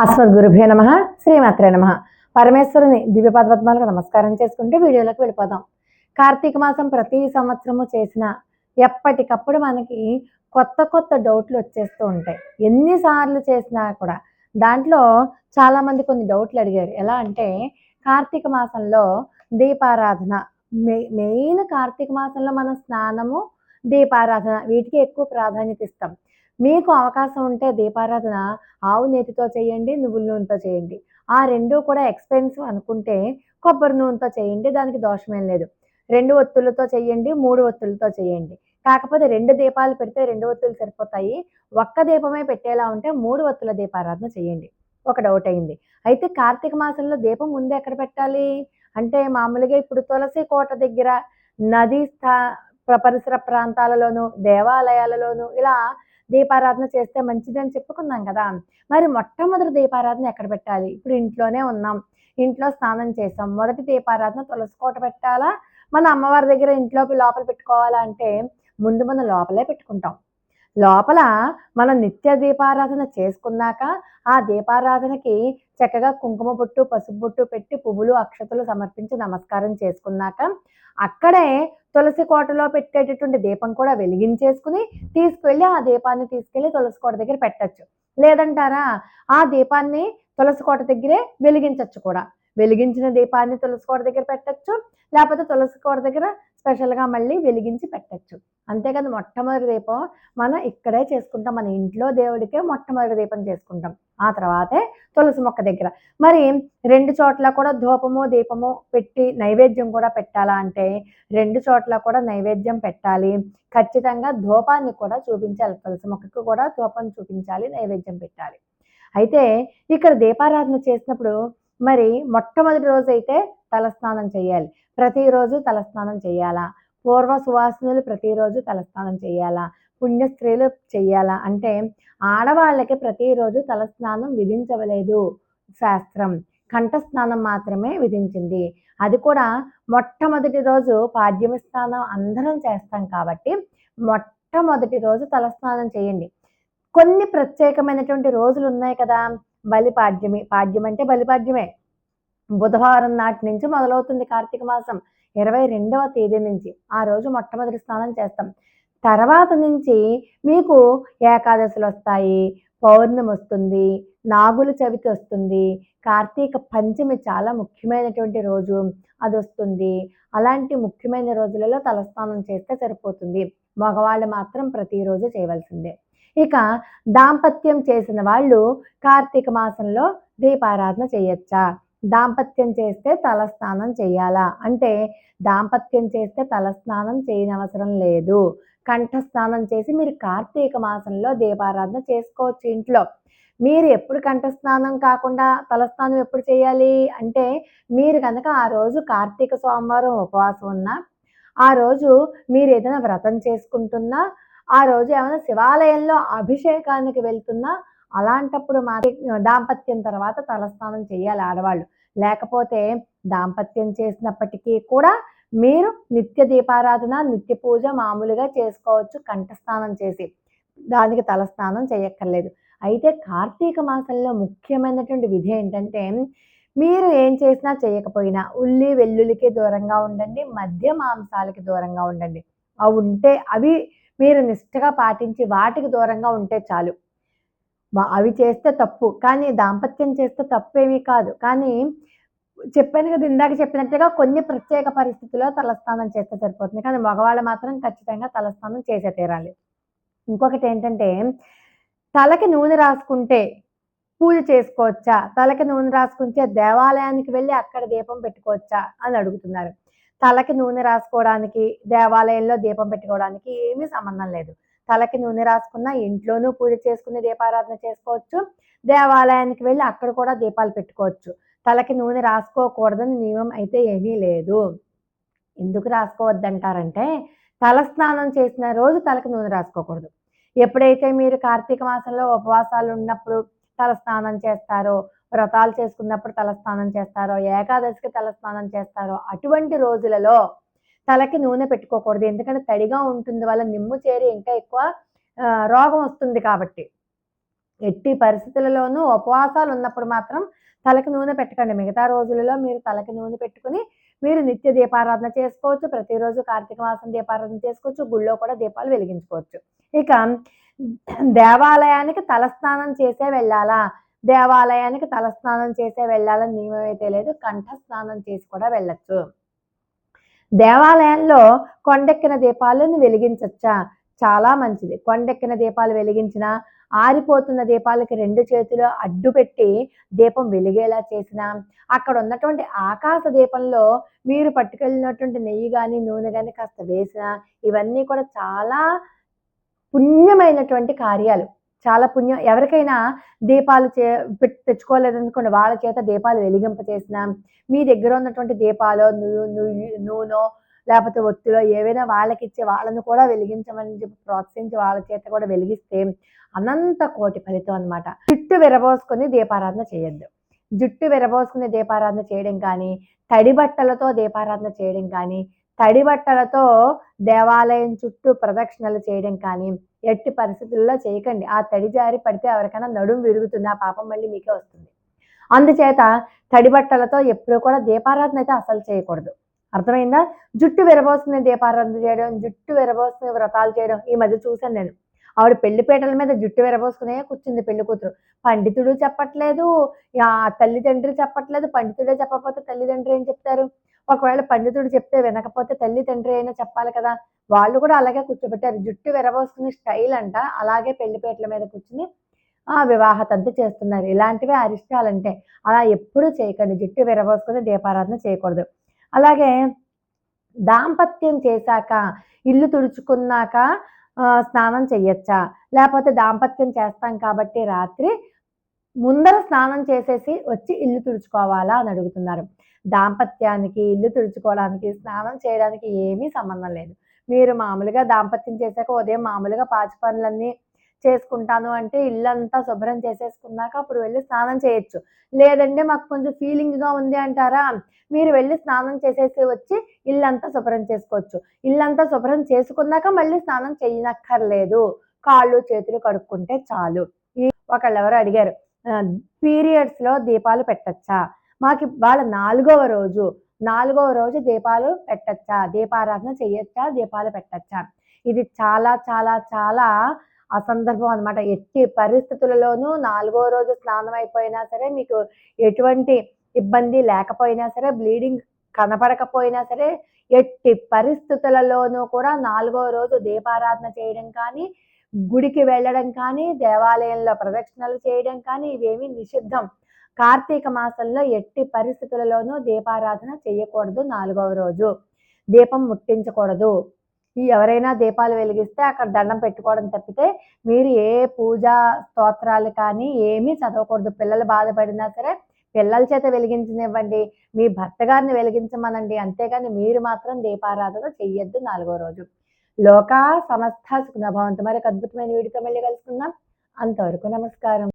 అస్మద్గురుభ్యో నమ శ్రీమాత్రే నమ. పరమేశ్వరుని దివ్య పద్మాలకు నమస్కారం చేసుకుంటే వీడియోలోకి వెళ్ళిపోదాం. కార్తీక మాసం ప్రతి సంవత్సరము చేసిన ఎప్పటికప్పుడు మనకి కొత్త కొత్త డౌట్లు వచ్చేస్తూ ఉంటాయి. ఎన్నిసార్లు చేసినా కూడా దాంట్లో చాలామంది కొన్ని డౌట్లు అడిగారు. ఎలా అంటే కార్తీక మాసంలో దీపారాధన మెయిన్ కార్తీక మాసంలో మనం స్నానము దీపారాధన వీటికి ఎక్కువ ప్రాధాన్యత ఇస్తాం. మీకు అవకాశం ఉంటే దీపారాధన ఆవు నేతితో చేయండి నువ్వుల నూనెతో చేయండి. ఆ రెండు కూడా ఎక్స్పెన్సివ్ అనుకుంటే కొబ్బరి నూనెతో చేయండి దానికి దోషమేం లేదు. రెండు ఒత్తులతో చేయండి మూడు ఒత్తులతో చేయండి. కాకపోతే రెండు దీపాలు పెడితే రెండు ఒత్తులు సరిపోతాయి. ఒక్క దీపమే పెట్టేలా ఉంటే మూడు ఒత్తుల దీపారాధన చేయండి. ఒక డౌట్ అయింది. అయితే కార్తీక మాసంలో దీపం ముందు ఎక్కడ పెట్టాలి? అంటే మామూలుగా ఇప్పుడు తులసి కోట దగ్గర నదీ స్థా ప్ర- పరిసర ప్రాంతాలలోను దేవాలయాలలోను ఇలా దీపారాధన చేస్తే మంచిదని చెప్పుకున్నాం కదా. మరి మొట్టమొదటి దీపారాధన ఎక్కడ పెట్టాలి? ఇప్పుడు ఇంట్లోనే ఉన్నాం. ఇంట్లో స్నానం చేసాం. మొదటి దీపారాధన తులసి కోట పెట్టాలా? మన అమ్మవారి దగ్గర ఇంట్లోకి లోపల పెట్టుకోవాలా అంటే ముందు మనం లోపలే పెట్టుకుంటాం. లోపల మనం నిత్య దీపారాధన చేసుకున్నాక ఆ దీపారాధనకి చక్కగా కుంకుమ బొట్టు పసుపు బొట్టు పెట్టి పువ్వులు అక్షతలు సమర్పించి నమస్కారం చేసుకున్నాక అక్కడే తులసి కోటలో పెట్టేటటువంటి దీపం కూడా వెలిగించేసుకుని తీసుకువెళ్ళి ఆ దీపాన్ని తీసుకెళ్ళి తులసి కోట దగ్గర పెట్టచ్చు. లేదంటారా? ఆ దీపాన్ని తులసి కోట దగ్గరే వెలిగించవచ్చు కూడా. వెలిగించిన దీపాన్ని తులసి కోట దగ్గర పెట్టచ్చు. లేకపోతే తులసి కోట దగ్గర స్పెషల్గా మళ్ళీ వెలిగించి పెట్టచ్చు. అంతేకాదు మొట్టమొదటి దీపం. మనం ఇక్కడే చేసుకుంటాం. మన ఇంట్లో దేవుడికే మొట్టమొదటి దీపం చేసుకుంటాం. ఆ తర్వాతే తులసి మొక్క దగ్గర. మరి రెండు చోట్ల కూడా ధూపము దీపము పెట్టి నైవేద్యం కూడా పెట్టాలా అంటే రెండు చోట్ల కూడా నైవేద్యం పెట్టాలి. ఖచ్చితంగా ధూపాన్ని కూడా చూపించాలి. తులసి మొక్కకు కూడా ధూపం చూపించాలి నైవేద్యం పెట్టాలి. అయితే ఇక్కడ దీపారాధన చేసినప్పుడు మరి మొట్టమొదటి రోజు అయితే తలస్నానం చేయాలి. ప్రతిరోజు తలస్నానం చేయాలా? పూర్వ సువాసనలు ప్రతిరోజు తలస్నానం చేయాలా? పుణ్య స్త్రీలు చేయాలా అంటే ఆడవాళ్ళకి ప్రతిరోజు తలస్నానం విధించవలేదు శాస్త్రం. కంఠస్నానం మాత్రమే విధించింది. అది కూడా మొట్టమొదటి రోజు పాడ్యమి స్నానం అందరం చేస్తాం కాబట్టి మొట్టమొదటి రోజు తలస్నానం చేయండి. కొన్ని ప్రత్యేకమైనటువంటి రోజులు ఉన్నాయి కదా. బలిపాడ్యమి. పాడ్యం అంటే బలిపాడ్యమే. బుధవారం నాటి నుంచి మొదలవుతుంది కార్తీక మాసం. ఇరవై రెండవ తేదీ నుంచి ఆ రోజు మొట్టమొదటి స్నానం చేస్తాం. తర్వాత నుంచి మీకు ఏకాదశులు వస్తాయి పౌర్ణమి వస్తుంది నాగుల చవితి వస్తుంది కార్తీక పంచమి చాలా ముఖ్యమైనటువంటి రోజు అది వస్తుంది. అలాంటి ముఖ్యమైన రోజులలో తలస్నానం చేస్తే సరిపోతుంది. మగవాళ్ళు మాత్రం ప్రతిరోజు చేయవలసిందే. ఇక దాంపత్యం చేసిన వాళ్ళు కార్తీక మాసంలో దీపారాధన చేయొచ్చా? దాంపత్యం చేస్తే తలస్నానం చేయాలా? అంటే దాంపత్యం చేస్తే తలస్నానం చేయనవసరం లేదు. కంఠస్నానం చేసి మీరు కార్తీక మాసంలో దీపారాధన చేసుకోవచ్చు ఇంట్లో. మీరు ఎప్పుడు కంఠస్నానం కాకుండా తలస్నానం ఎప్పుడు చేయాలి? అంటే మీరు కనుక ఆ రోజు కార్తీక సోమవారం ఉపవాసం ఉన్నా ఆ రోజు మీరు ఏదైనా వ్రతం చేసుకుంటున్నా ఆ రోజు ఏమైనా శివాలయంలో అభిషేకానికి వెళ్తున్నా అలాంటప్పుడు మా దాంపత్యం తర్వాత తలస్నానం చేయాలి ఆడవాళ్ళు. లేకపోతే దాంపత్యం చేసినప్పటికీ కూడా మీరు నిత్య దీపారాధన నిత్య పూజ మామూలుగా చేసుకోవచ్చు. కంఠస్నానం చేసి దానికి తలస్నానం చేయక్కర్లేదు. అయితే కార్తీక మాసంలో ముఖ్యమైనటువంటి విధి ఏంటంటే మీరు ఏం చేసినా చేయకపోయినా ఉల్లి వెల్లుల్లికి దూరంగా ఉండండి మధ్య మాంసాలకి దూరంగా ఉండండి. అవి ఉంటే అవి మీరు నిష్ఠగా పాటించి వాటికి దూరంగా ఉంటే చాలు. అవి చేస్తే తప్పు కానీ దాంపత్యం చేస్తే తప్పేమీ కాదు. కానీ చెప్పాను కదా ఇందాక చెప్పినట్టుగా కొన్ని ప్రత్యేక పరిస్థితుల్లో తలస్నానం చేస్తే సరిపోతుంది. కానీ మగవాళ్ళు మాత్రం ఖచ్చితంగా తలస్నానం చేసే తీరాలి. ఇంకొకటి ఏంటంటే తలకి నూనె రాసుకుంటే పూజ చేసుకోవచ్చా? తలకి నూనె రాసుకుంటే దేవాలయానికి వెళ్ళి అక్కడ దీపం పెట్టుకోవచ్చా? అని అడుగుతున్నారు. తలకి నూనె రాసుకోవడానికి దేవాలయంలో దీపం పెట్టుకోవడానికి ఏమీ సంబంధం లేదు. తలకి నూనె రాసుకున్న ఇంట్లోనూ పూజ చేసుకుని దీపారాధన చేసుకోవచ్చు. దేవాలయానికి వెళ్ళి అక్కడ కూడా దీపాలు పెట్టుకోవచ్చు. తలకి నూనె రాసుకోకూడదని నియమం అయితే ఏమీ లేదు. ఎందుకు రాసుకోవద్దంటారంటే తలస్నానం చేసిన రోజు తలకి నూనె రాసుకోకూడదు. ఎప్పుడైతే మీరు కార్తీక మాసంలో ఉపవాసాలు ఉన్నప్పుడు తలస్నానం చేస్తారో వ్రతాలు చేసుకున్నప్పుడు తలస్నానం చేస్తారో ఏకాదశికి తలస్నానం చేస్తారో అటువంటి రోజులలో తలకి నూనె పెట్టుకోకూడదు. ఎందుకంటే తడిగా ఉంటుంది. వల్ల నిమ్ము చేరి ఇంకా ఎక్కువ రోగం వస్తుంది కాబట్టి. ఎట్టి పరిస్థితులలోనూ ఉపవాసాలు ఉన్నప్పుడు మాత్రం తలకి నూనె పెట్టకండి. మిగతా రోజులలో మీరు తలకి నూనె పెట్టుకుని మీరు నిత్య దీపారాధన చేసుకోవచ్చు. ప్రతిరోజు కార్తీక మాసం దీపారాధన చేసుకోవచ్చు. గుళ్ళో కూడా దీపాలు వెలిగించుకోవచ్చు. ఇక దేవాలయానికి తలస్నానం చేసే వెళ్ళాలా? దేవాలయానికి తలస్నానం చేసే వెళ్ళాలని నియమం అయితే లేదు. కంఠ స్నానం చేసి కూడా వెళ్ళచ్చు. దేవాలయంలో కొండెక్కిన దీపాలను వెలిగించచ్చా. చాలా మంచిది. కొండెక్కిన దీపాలు వెలిగించిన ఆరిపోతున్న దీపాలకి రెండు చేతులు అడ్డు పెట్టి దీపం వెలిగేలా చేసిన అక్కడ ఉన్నటువంటి ఆకాశ దీపంలో మీరు పట్టుకెళ్ళినటువంటి నెయ్యి కానీ నూనె కానీ కాస్త వేసిన ఇవన్నీ కూడా చాలా పుణ్యమైనటువంటి కార్యాలు. చాలా పుణ్యం. ఎవరికైనా దీపాలు చే తెచ్చుకోలేదనుకోండి వాళ్ళ చేత దీపాలు వెలిగింప చేసిన మీ దగ్గర ఉన్నటువంటి దీపాలు నూనె లేకపోతే ఒత్తిలో ఏవైనా వాళ్ళకి ఇచ్చే వాళ్ళను కూడా వెలిగించమని చెప్పి ప్రోత్సహించి వాళ్ళ చేత కూడా వెలిగిస్తే అనంత కోటి ఫలితం అనమాట జుట్టు విరబోసుకొని దీపారాధన చేయొద్దు. జుట్టు విరబోసుకుని దీపారాధన చేయడం కానీ తడి బట్టలతో దీపారాధన చేయడం కానీ తడి బట్టలతో దేవాలయం చుట్టూ ప్రదక్షిణలు చేయడం కానీ ఎట్టి పరిస్థితుల్లో చేయకండి. ఆ తడి జారి పడితే ఎవరికైనా నడుం విరుగుతుంది ఆ పాపం మళ్ళీ మీకే వస్తుంది. అందుచేత తడి బట్టలతో ఎప్పుడు కూడా దీపారాధన అయితే అసలు చేయకూడదు. అర్థమైందా? జుట్టు విరబోసుకునే దీపారాధన చేయడం జుట్టు విరబోసుకునే వ్రతాలు చేయడం ఈ మధ్య చూశాను నేను. ఆవిడ పెళ్ళిపేటల మీద జుట్టు విరబోసుకునే కూర్చుంది పెళ్ళి కూతురు. పండితుడు చెప్పట్లేదు తల్లిదండ్రి చెప్పట్లేదు పండితుడే చెప్పకపోతే తల్లిదండ్రి ఏం చెప్తారు? ఒకవేళ పండితుడు చెప్తే వినకపోతే తల్లి తండ్రి అయినా చెప్పాలి కదా. వాళ్ళు కూడా అలాగే కూర్చోబెట్టారు. జుట్టు విరబోసుకునే స్టైల్ అంట అలాగే పెళ్ళిపేటల మీద కూర్చుని ఆ వివాహ తంతు చేస్తున్నారు. ఇలాంటివే అరిష్టాలంటే అలా ఎప్పుడూ చేయకండి. జుట్టు విరబోసుకుని దీపారాధన చేయకూడదు. అలాగే దాంపత్యం చేశాక ఇల్లు తుడుచుకున్నాక స్నానం చెయ్యొచ్చా? లేకపోతే దాంపత్యం చేస్తాం కాబట్టి రాత్రి ముందర స్నానం చేసేసి వచ్చి ఇల్లు తుడుచుకోవాలా అని అడుగుతున్నారు. దాంపత్యానికి ఇల్లు తుడుచుకోవడానికి స్నానం చేయడానికి ఏమీ సంబంధం లేదు. మీరు మామూలుగా దాంపత్యం చేశాక ఉదయం మామూలుగా పాచి పనులన్నీ చేసుకుంటాను అంటే ఇల్లంతా శుభ్రం చేసేసుకున్నాక అప్పుడు వెళ్ళి స్నానం చేయొచ్చు. లేదంటే మాకు కొంచెం ఫీలింగ్గా ఉంది అంటారా? మీరు వెళ్ళి స్నానం చేసేసి వచ్చి ఇల్లంతా శుభ్రం చేసుకోవచ్చు. ఇల్లంతా శుభ్రం చేసుకున్నాక మళ్ళీ స్నానం చేయనక్కర్లేదు. కాళ్ళు చేతులు కడుక్కుంటే చాలు. ఈ ఒకళ్ళు ఎవరు అడిగారు పీరియడ్స్లో దీపాలు పెట్టచ్చా? మాకు వాళ్ళ నాలుగవ రోజు. నాలుగవ రోజు దీపాలు పెట్టచ్చా? దీపారాధన చేయొచ్చా దీపాలు పెట్టచ్చా? ఇది చాలా చాలా చాలా అసందర్భం అనమాట ఎట్టి పరిస్థితులలోనూ నాలుగో రోజు స్నానం అయిపోయినా సరే మీకు ఎటువంటి ఇబ్బంది లేకపోయినా సరే బ్లీడింగ్ కనపడకపోయినా సరే ఎట్టి పరిస్థితులలోనూ కూడా నాలుగో రోజు దీపారాధన చేయడం కానీ గుడికి వెళ్ళడం కానీ దేవాలయంలో ప్రదక్షిణలు చేయడం కానీ ఇవేమి నిషిద్ధం. కార్తీక మాసంలో ఎట్టి పరిస్థితులలోనూ దీపారాధన చేయకూడదు నాలుగవ రోజు. దీపం ముట్టించకూడదు. ఈ ఎవరైనా దీపాలు వెలిగిస్తే అక్కడ దండం పెట్టుకోవడం తప్పితే మీరు ఏ పూజా స్తోత్రాలు కానీ ఏమీ చదవకూడదు. పిల్లలు బాధపడినా సరే పిల్లల చేత వెలిగించనివ్వండి మీ భర్త గారిని వెలిగించమనండి. అంతేగాని మీరు మాత్రం దీపారాధన చెయ్యొద్దు నాలుగో రోజు. లోకా సమస్త సుఖనభవంతు మరి అద్భుతమైన వీడితో మళ్ళీ కలుసుకుందాం. అంతవరకు నమస్కారం.